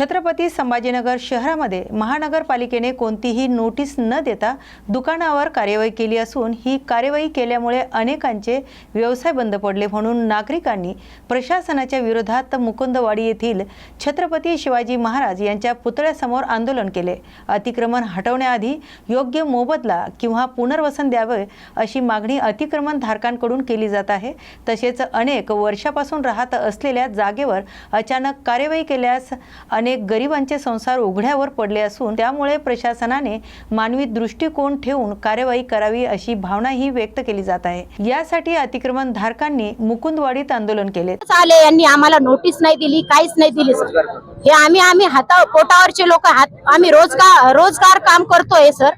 छत्रपती संभाजीनगर शहरामध्ये महानगरपालिकेने कोणतीही नोटीस न देता दुकानावर कार्यवाही केली असून ही कार्यवाही केल्यामुळे अनेकांचे व्यवसाय बंद पडले म्हणून नागरिकांनी प्रशासनाच्या विरोधात मुकुंदवाडी येथील छत्रपती शिवाजी महाराज यांच्या पुतळ्यासमोर आंदोलन केले. अतिक्रमण हटवण्याआधी योग्य मोबदला किंवा पुनर्वसन द्यावे अशी मागणी अतिक्रमण धारकांकडून केली जात आहे. तसेच अनेक वर्षापासून राहत असलेल्या जागेवर अचानक कार्यवाही केल्यास अनेक गरिबांचे संसार उघड्यावर पडले असून त्यामुळे प्रशासनाने मानवी दृष्टिकोन ठेवून कार्यवाही करावी अशी भावनाही व्यक्त केली जात आहे. यासाठी अतिक्रमण धारकांनी मुकुंदवाडीत आंदोलन केले. आले यांनी आम्हाला नोटीस नाही दिली काहीच नाही दिली. सर हे आम्ही आम्ही हाता पोटावरचे लोक हात आम्ही रोजगार रोजगार काम करतोय सर.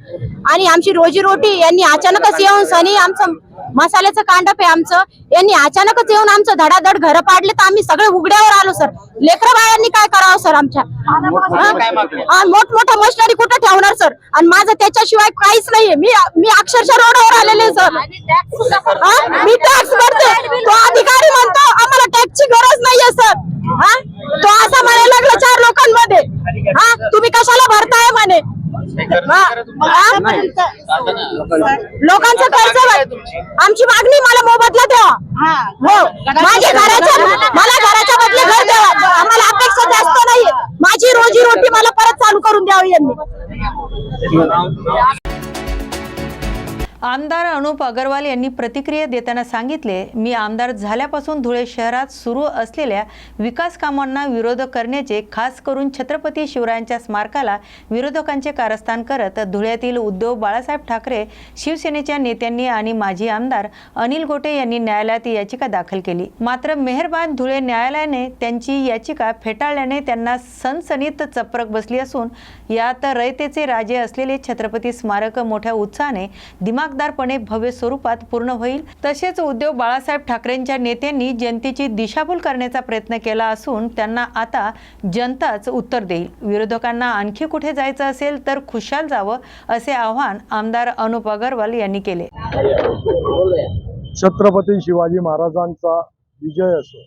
आणि आमची रोजीरोटी यांनी अचानकच येऊन सनी आमचं मसाल्याचं कांडप आहे आमचं. यांनी अचानकच येऊन आमचं धडाधड घर पाडले तर आम्ही सगळे उघड्यावर आलो सर. लेकर बाळांनी काय करावं सर आमच्या? मोठमोठ्या मशिनरी कुठं ठेवणार सर? आणि माझं त्याच्याशिवाय काहीच नाहीये. मी मी अक्षरशः रोडवर आलेले सर? मी टॅक्स भरते. तो अधिकारी म्हणतो आम्हाला टॅक्सची गरज नाहीये सर. हा? तो असा म्हणायला लागला चार लोकांमध्ये. हा? तुम्ही कशाला भरताय म्हणे हा? हा? लोकांचं कर्ज आमची मागणी मला मोबदला द्यावा हो. माझ्या घराच्या मला घराच्या बदले घर द्यावा आम्हाला अपेक्षा जास्त नाहीये माझी रोजी रोटी मला परत चालू करून द्यावी यांनी. आमदार अनुप अगरवाल यांनी प्रतिक्रिया देताना सांगितले मी आमदार झाल्यापासून धुळे शहरात सुरू असलेल्या विकास कामांना विरोध करण्याचे खास करून छत्रपती शिवरायांच्या स्मारकाला विरोधकांचे कारस्थान करत धुळ्यातील उद्धव बाळासाहेब ठाकरे शिवसेनेच्या नेत्यांनी आणि माजी आमदार अनिल गोटे यांनी न्यायालयात याचिका दाखल केली. मात्र मेहरबान धुळे न्यायालयाने त्यांची याचिका फेटाळल्याने त्यांना सनसनीत चपरक बसली असून यात रयतेचे राजे असलेले छत्रपती स्मारक मोठ्या उत्साहाने दिमाग दिमागदारपणे भव्य स्वरूपात पूर्ण होईल. तसेच उद्योग बाळासाहेब ठाकरेंच्या नेत्यांनी जनतेची दिशाभूल करण्याचा प्रयत्न केला असून त्यांना आता जनताच उत्तर देईल. विरोधकांना आणखी कुठे जायचं असेल तर खुशाल जावं असे आवाहन आमदार अनुप अगरवाल यांनी केले. छत्रपती शिवाजी महाराजांचा विजय असो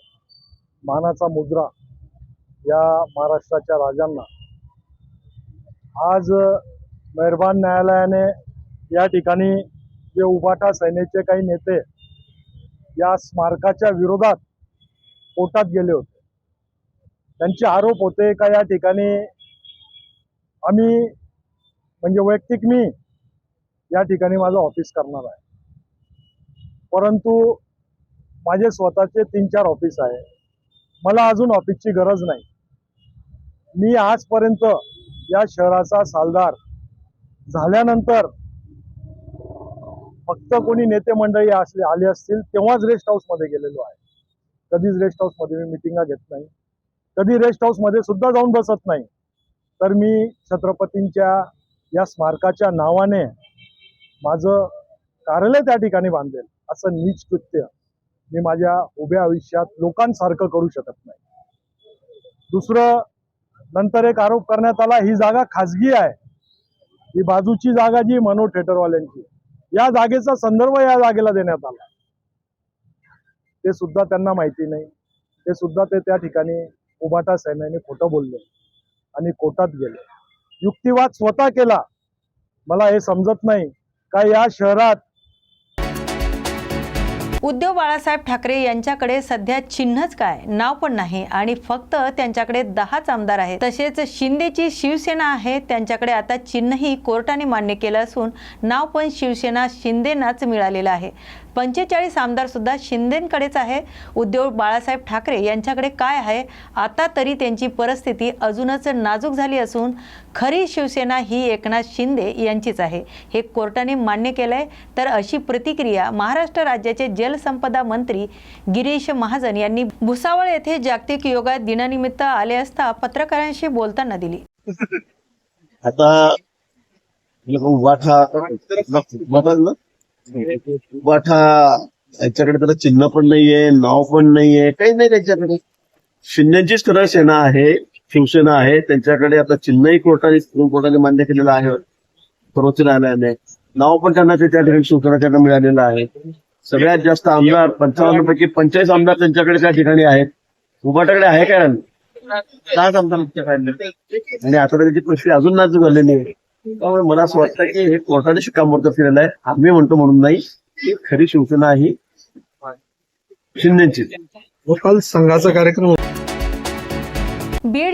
मानाचा मुद्रा या महाराष्ट्राच्या राजांना. आज मेहरबान न्यायालयाने या ठिकाणी जे उबाटा सेनेचे काही नेते या स्मारकाच्या विरोधात कोर्टात गेले होते. त्यांचे आरोप होते का या ठिकाणी आम्ही म्हणजे वैयक्तिक मी या ठिकाणी माझं ऑफिस करणार आहे. परंतु माझे स्वतःचे तीन चार ऑफिस आहे. मला अजून ऑफिसची गरज नाही. मी आजपर्यंत या शहराचा सालदार झाल्यानंतर फक्त कोणी नेते मंडळी असले आले असतील तेव्हाच रेस्ट हाऊसमध्ये गेलेलो आहे. कधीच रेस्ट हाऊसमध्ये मी मिटिंगा घेत नाही. कधी रेस्ट हाऊसमध्ये सुद्धा जाऊन बसत नाही. तर मी छत्रपतींच्या या स्मारकाच्या नावाने माझं कार्यालय त्या ठिकाणी बांधेल असं नीच कृत्य मी माझ्या उभ्या आयुष्यात लोकांसारखं करू शकत नाही. दुसरं नंतर एक आरोप करण्यात आला ही जागा खाजगी आहे. ही बाजूची जागा जी मनोज थिएटरवाल्यांची या जागेचा संदर्भ या जागेला देण्यात आला. ते सुद्धा त्यांना माहिती नाही. ते सुद्धा ते त्या ठिकाणी उभाटा सैन्याने खोटं बोलले आणि कोर्टात गेले. युक्तिवाद स्वतः केला. मला हे समजत नाही का या शहरात उद्धव बाळासाहेब ठाकरे यांच्याकडे सध्या चिन्हच काय? नाव पण नाही आणि फक्त त्यांच्याकडे दहाच आमदार आहेत. तसेच शिंदेची शिवसेना आहे. त्यांच्याकडे आता चिन्हही कोर्टाने मान्य केलं असून नाव पण शिवसेना शिंदेनाच मिळालेलं आहे. पंचेचाळीस आमदार सुद्धा शिंदेंकडेच आहे. उद्धव बाळासाहेब ठाकरे यांच्याकडे काय आहे? आता तरी त्यांची परिस्थिती अजूनच नाजूक झाली असून खरी शिवसेना ही एकनाथ शिंदे यांचीच आहे. हे कोर्टाने मान्य केलंय. तर अशी प्रतिक्रिया महाराष्ट्र राज्याचे जलसंपदा मंत्री गिरीश महाजन यांनी भुसावळ येथे जागतिक योगा दिनानिमित्त आले असता पत्रकारांशी बोलताना दिली. आता उभाठा यांच्याकडे त्याला चिन्ह पण नाहीये नाव पण नाहीये काही नाही त्यांच्याकडे. शिंदेचीच खरं सेना आहे शिवसेना आहे त्यांच्याकडे आता चिन्हही कोर्टाने सुप्रीम कोर्टाने मान्य केलेलं आहे. सर्वोच्च न्यायालयाने. नाव पण त्यांना ते त्या ठिकाणी शिवसेना त्यांना मिळालेलं आहे. सगळ्यात जास्त आमदार पंचावन्न पैकी पंचाळीस आमदार त्यांच्याकडे त्या ठिकाणी आहेत. उभाटाकडे आहे काय दाद आमदार. आणि आता त्याची पिशवी अजून नाजूक झालेली आहे. त्यामुळे मला असं वाटतं की हे कोर्टाने शिक्कामोर्तब केलेलं आहे. आम्ही म्हणतो म्हणून नाही. की खरी शिवसेना ही शिंदेची. काल संघाचा कार्यक्रम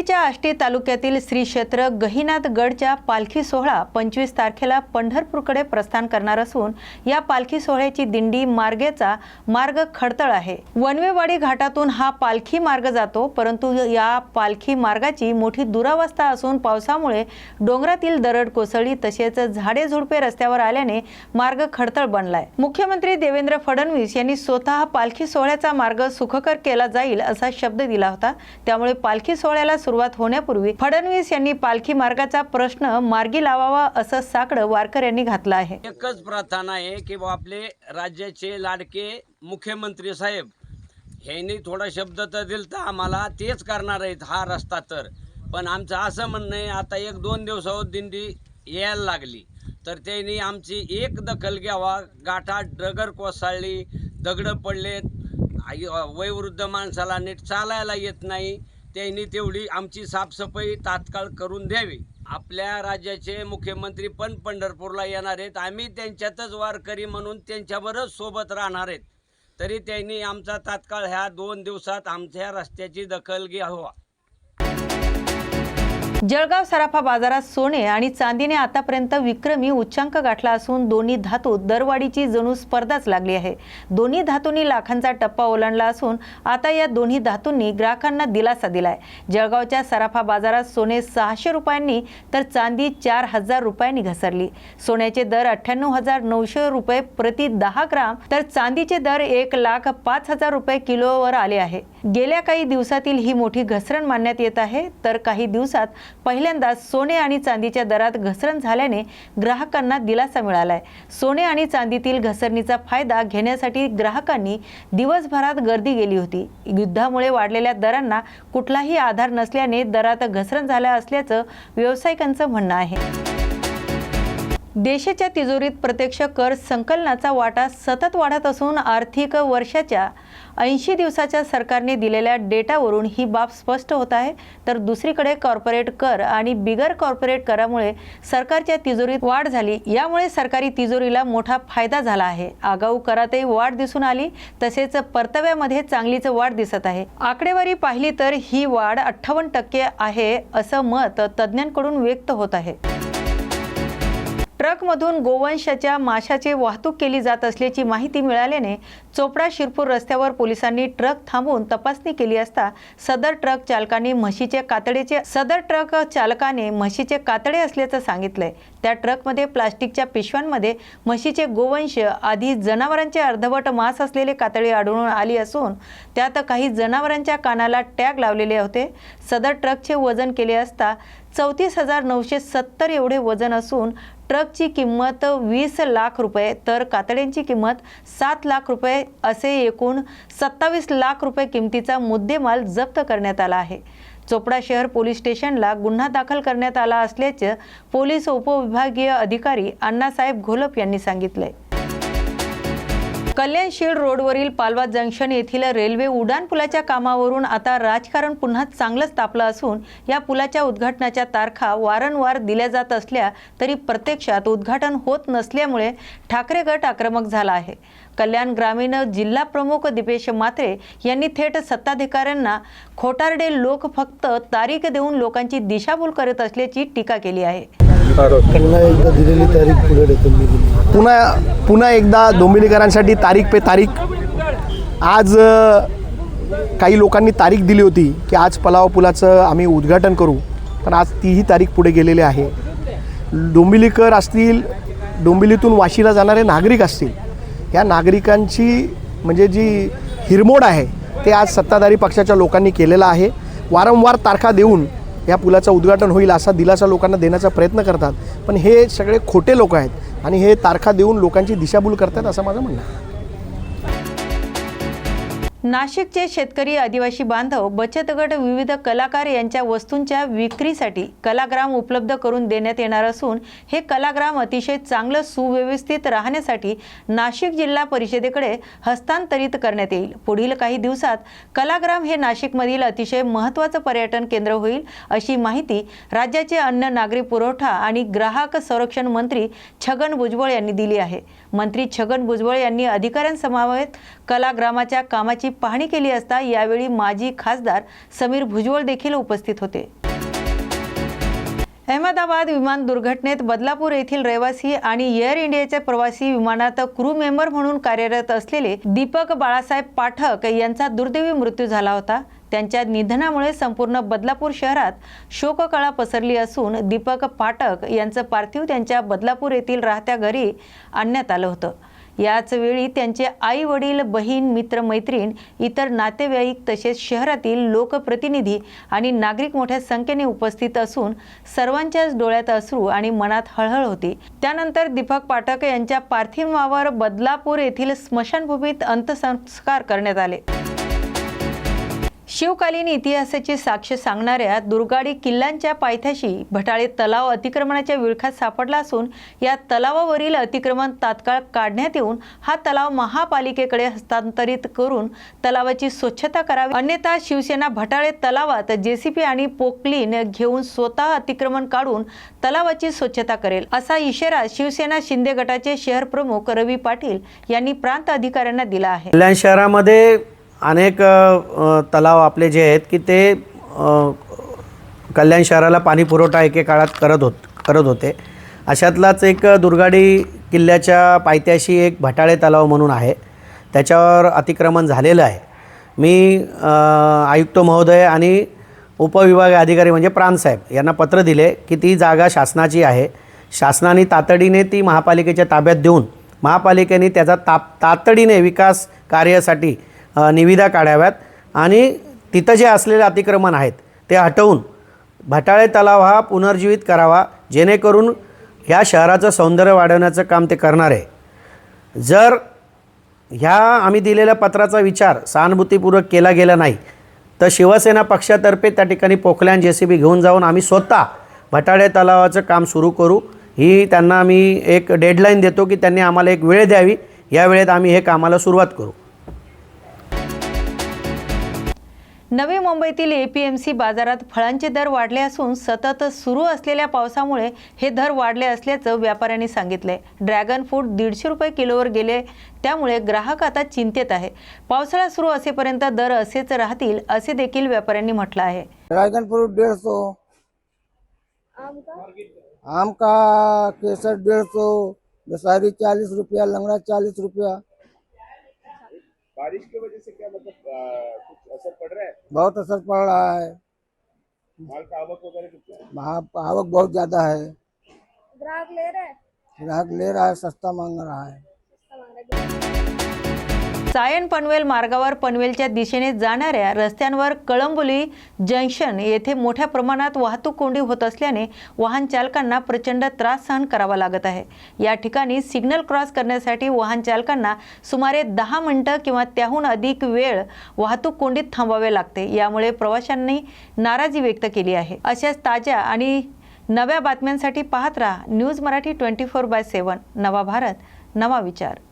बीडच्या आष्टी तालुक्यातील श्री क्षेत्र गहिनाथ गडच्या पालखी सोहळा पंचवीस तारखेला पंढरपूरकडे प्रस्थान करणार असून या पालखी सोहळ्याची दिंडी मार्गेचा मार्ग खडतळ आहे. वनवेवाडी घाटातून हा पालखी मार्ग जातो परंतु या पालखी मार्गाची मोठी दुरावस्था असून पावसामुळे डोंगरातील दरड कोसळली तसेच झाडे झुडपे रस्त्यावर आल्याने मार्ग खडतळ बनलाय. मुख्यमंत्री देवेंद्र फडणवीस यांनी स्वतः पालखी सोहळ्याचा मार्ग सुखकर केला जाईल असा शब्द दिला होता. त्यामुळे पालखी सोहळ्याला सुरुवात होण्यापूर्वी फडणवीस यांनी पालखी मार्गाचा प्रश्न मार्गी लावावा असं साकडं वारकऱ्यांनी घातलं आहे. एकच प्रार्थना आहे की आपले राज्याचे लाडके मुख्यमंत्री साहेब ह्यांनी थोडा शब्द तर दिल तर आम्हाला तेच करणार आहेत हा रस्ता तर. पण आमचं असं म्हणणं आहे आता एक दोन दिवसावर दिंडी यायला लागली. तर त्यांनी आमची एक दखल घ्यावा. गाठा डगर कोसळली दगडं पडलेत. वयवृद्ध माणसाला नीट चालायला येत नाही. त्यांनी तेवढी आमची साफसफाई तात्काळ करून द्यावी. आपल्या राज्याचे मुख्यमंत्री पण पंढरपूरला येणार आहेत. आम्ही त्यांच्यातच वारकरी म्हणून त्यांच्यावरच सोबत राहणार आहेत. तरी त्यांनी आमचा तात्काळ ह्या दोन दिवसात आमच्या रस्त्याची दखल घ्यावा जळगाव सराफा बाजारात सोने आणि चांदीने आतापर्यंत विक्रमी उच्चांक गाठला असून दोन्ही धातूत दरवाढीची जणू स्पर्धाच लागली आहे. दोन्ही धातूंनी लाखांचा टप्पा ओलांडला असून आता या दोन्ही धातूंनी ग्राहकांना दिलासा दिलाय. जळगावच्या सराफा बाजारात सोने सहाशे रुपयांनी तर चांदी चार हजार रुपयांनी घसरली. सोन्याचे दर अठ्ठ्याण्णव हजार नऊशे रुपये प्रति दहा ग्राम तर चांदीचे दर एक लाख पाच हजार रुपये किलोवर आले आहे. गेल्या काही दिवसातील ही मोठी घसरण मानण्यात येत आहे. तर काही दिवसात पहिल्यांदा सोने आणि चांदीच्या दरात घसरण झाल्याने ग्राहकांना दिलासा मिळालाय. सोने आणि चांदीतील घसरणीचा फायदा घेण्यासाठी ग्राहकांनी दिवसभरात गर्दी गेली होती. युद्धामुळे वाढलेल्या दरांना कुठलाही आधार नसल्याने दरात घसरण झाल्या असल्याचं व्यावसायिकांचं म्हणणं आहे. देशाच्या तिजोरीत प्रत्यक्ष कर संकलनाचा वाटा सतत वाढत असून आर्थिक वर्षाच्या ऐंशी दिवसाच्या सरकारने दिलेल्या डेटावरून ही बाब स्पष्ट होत आहे. तर दुसरीकडे कॉर्पोरेट कर आणि बिगर कॉर्पोरेट करामुळे सरकारच्या तिजोरीत वाढ झाली. यामुळे सरकारी तिजोरीला मोठा फायदा झाला आहे. आगाऊ करातही वाढ दिसून आली. तसेच परताव्यामध्ये चांगलीच वाढ दिसत आहे. आकडेवारी पाहिली तर ही वाढ अठ्ठावन्न टक्के आहे असं मत तज्ज्ञांकडून व्यक्त होत आहे. ट्रकमधून गोवंशाच्या माशाची वाहतूक केली जात असल्याची माहिती मिळाल्याने चोपडा शिरपूर रस्त्यावर पोलिसांनी ट्रक थांबवून तपासणी केली असता सदर ट्रक चालकाने म्हशीचे कातडेचे सदर ट्रक चालकाने म्हशीचे कातडे असल्याचं सांगितलंय. त्या ट्रकमध्ये प्लास्टिकच्या पिशव्यांमध्ये म्हशीचे गोवंश आधी जनावरांचे अर्धवट मांस असलेले कातडे आढळून आली असून त्यात काही जनावरांच्या कानाला टॅग लावलेले होते. सदर ट्रकचे वजन केले असता चौतीस हजार नऊशे सत्तर एवढे वजन असून ट्रकची किंमत वीस लाख रुपये तर कातड्यांची किंमत सात लाख रुपये असे एकूण सत्तावीस लाख रुपये किमतीचा मुद्देमाल जप्त करण्यात आला आहे. चोपडा शहर पोलीस स्टेशनला गुन्हा दाखल करण्यात आला असल्याचं पोलीस उपविभागीय अधिकारी अण्णासाहेब घोलप यांनी सांगितलंय. कल्याण रोडवरील पालवा जंक्शन येथील रेल्वे उड्डाण पुलाच्या कामावरून आता राजकारण पुन्हा चांगलंच तापलं असून या पुलाच्या उद्घाटनाच्या तारखा वारंवार दिल्या जात असल्या तरी प्रत्यक्षात उद्घाटन होत नसल्यामुळे ठाकरे गट आक्रमक झाला आहे. कल्याण ग्रामीण जिल्हा प्रमुख दिपेश म्हात्रे यांनी थेट सत्ताधिकाऱ्यांना खोटारडे लोक फक्त तारीख देऊन लोकांची दिशाभूल करत असल्याची टीका केली आहे. पुन्हा पुन्हा एकदा डोंबिवलीकरांसाठी तारीख पे तारीख. आज काही लोकांनी तारीख दिली होती की आज पलाव पुलाचं आम्ही उद्घाटन करू. पण आज तीही तारीख पुढे गेलेली आहे. डोंबिवलीकर असतील डोंबिवलीतून वाशीला जाणारे नागरिक असतील या नागरिकांची म्हणजे जी हिरमोड आहे ते आज सत्ताधारी पक्षाच्या लोकांनी केलेलं आहे. वारंवार तारखा देऊन या पुलाचं उद्घाटन होईल असा दिलासा लोकांना देण्याचा प्रयत्न करतात. पण हे सगळे खोटे लोक आहेत. आणि हे तारखा देऊन लोकांची दिशाभूल करतात असं माझं म्हणणं आहे. नाशिकचे शेतकरी आदिवासी बांधव बचत गट विविध कलाकार यांच्या वस्तूंच्या विक्रीसाठी कलाग्राम उपलब्ध करून देण्यात येणार असून हे कलाग्राम अतिशय चांगलं सुव्यवस्थित राहण्यासाठी नाशिक जिल्हा परिषदेकडे हस्तांतरित करण्यात येईल. पुढील काही दिवसात कलाग्राम हे नाशिकमधील अतिशय महत्त्वाचं पर्यटन केंद्र होईल अशी माहिती राज्याचे अन्न नागरी पुरवठा आणि ग्राहक संरक्षण मंत्री छगन भुजबळ यांनी दिली आहे. मंत्री छगन भुजबळ यांनी अधिकाऱ्यांसमवेत कलाग्रामाच्या कामाची पाहणी केली असता यावेळी माजी खासदार समीर भुजबळ देखील उपस्थित होते. अहमदाबाद विमान दुर्घटनेत बदलापूर येथील रहिवासी आणि एअर इंडियाच्या प्रवासी विमानात क्रू मेंबर म्हणून कार्यरत असलेले दीपक बाळासाहेब पाठक यांचा दुर्दैवी मृत्यू झाला होता. त्यांच्या निधनामुळे संपूर्ण बदलापूर शहरात शोककळा पसरली असून दीपक पाठक यांचं पार्थिव त्यांच्या बदलापूर येथील राहत्या घरी आणण्यात आलं होतं. याच वेळी त्यांचे आई वडील बहीण मित्र मैत्रीण इतर नातेवाईक तसेच शहरातील लोकप्रतिनिधी आणि नागरिक मोठ्या संख्येने उपस्थित असून सर्वांच्याच डोळ्यात अश्रू आणि मनात हळहळ होती. त्यानंतर दीपक पाठक यांच्या पार्थिवावर बदलापूर येथील स्मशानभूमीत अंत्यसंस्कार करण्यात आले. शिवकालीन इतिहासाची साक्ष सांगणाऱ्या दुर्गाडी किल्ल्यांच्या पायथ्याशी भटाळे तलाव अतिक्रमणाच्या विळख्यात सापडला असून या तलावावरील अतिक्रमण तात्काळ काढण्यात येऊन हा तलाव महापालिकेकडे हस्तांतरित करून तलावाची स्वच्छता करावी. अन्यथा शिवसेना भटाळे तलावात जेसीपी आणि पोकलीन घेऊन स्वतः अतिक्रमण काढून तलावाची स्वच्छता करेल. असा इशारा शिवसेना शिंदे गटाचे शहर प्रमुख रवी पाटील यांनी प्रांत अधिकाऱ्यांना दिला आहे. शहरामध्ये अनेक तलाव आपले जे आहेत की ते कल्याण शहराला पाणी पुरवठा एके काळात करत होत करत होते. अशातलाच एक दुर्गाडी किल्ल्याच्या पायथ्याशी एक भटाळे तलाव म्हणून आहे. त्याच्यावर अतिक्रमण झालेलं आहे. मी आयुक्त महोदय आणि उपविभागीय अधिकारी म्हणजे प्रांतसाहेब यांना पत्र दिले की ती जागा शासनाची आहे. शासनाने तातडीने ती महापालिकेच्या ताब्यात देऊन महापालिकेने त्याचा ताप तातडीने विकास कार्यासाठी निविदा काढाव्यात. आणि तिथं जे असलेले अतिक्रमण आहेत ते हटवून भटाळे तलाव हा पुनर्जीवित करावा जेणेकरून ह्या शहराचं सौंदर्य वाढवण्याचं काम ते करणार आहे. जर ह्या आम्ही दिलेल्या पत्राचा विचार सहानुभूतीपूर्वक केला गेला नाही तर शिवसेना पक्षातर्फे त्या ठिकाणी पोखल्यान जे सी बी घेऊन जाऊन आम्ही स्वतः भटाळे तलावाचं काम सुरू करू. ही त्यांना आम्ही एक डेडलाईन देतो की त्यांनी आम्हाला एक वेळ द्यावी. या वेळेत आम्ही हे कामाला सुरुवात करू. नवी मुंबईतील एपीएमसी बाजारात फळांचे दर वाढले असून सतत सुरू असलेल्या पावसामुळे हे दर वाढले असल्याचं व्यापाऱ्यांनी सांगितले. ड्रॅगन फ्रूट दीडशे रुपये किलोवर गेले त्यामुळे ग्राहक आता चिंतेत आहे. पावसाळा सुरू असेपर्यंत दर असेच राहतील असे देखील व्यापाऱ्यांनी म्हटलं आहे. ड्रॅगन फ्रूट डेढ़ सौ आम का केसर डेढ़ सौ दशहरी चालीस रुपया लंगड़ा चालीस रुपया. बारिश की वजह से क्या मतलब असर पड़ रहा है? बहुत असर पड़ रहा है। माल का आवक वगैरह कितना है? आवक बहुत ज्यादा है। ग्राहक ले रहा है। सस्ता मांग रहा है। सायन पनवेल मार्गावर पनवेलच्या दिशेने जाणाऱ्या रस्त्यांवर कळंबोली जंक्शन येथे मोठ्या प्रमाणात वाहतूक कोंडी होत असल्याने वाहन चालकांना प्रचंड त्रास सहन करावा लागत आहे. या ठिकाणी सिग्नल क्रॉस करण्यासाठी वाहन चालकांना सुमारे दहा मिनिटं किंवा त्याहून अधिक वेळ वाहतूक कोंडीत थांबावे लागते. यामुळे प्रवाशांनी नाराजी व्यक्त केली आहे. अशाच ताज्या आणि नव्या बातम्यांसाठी पाहत राहा news Marathi twenty four by seven. नवा भारत नवा विचार.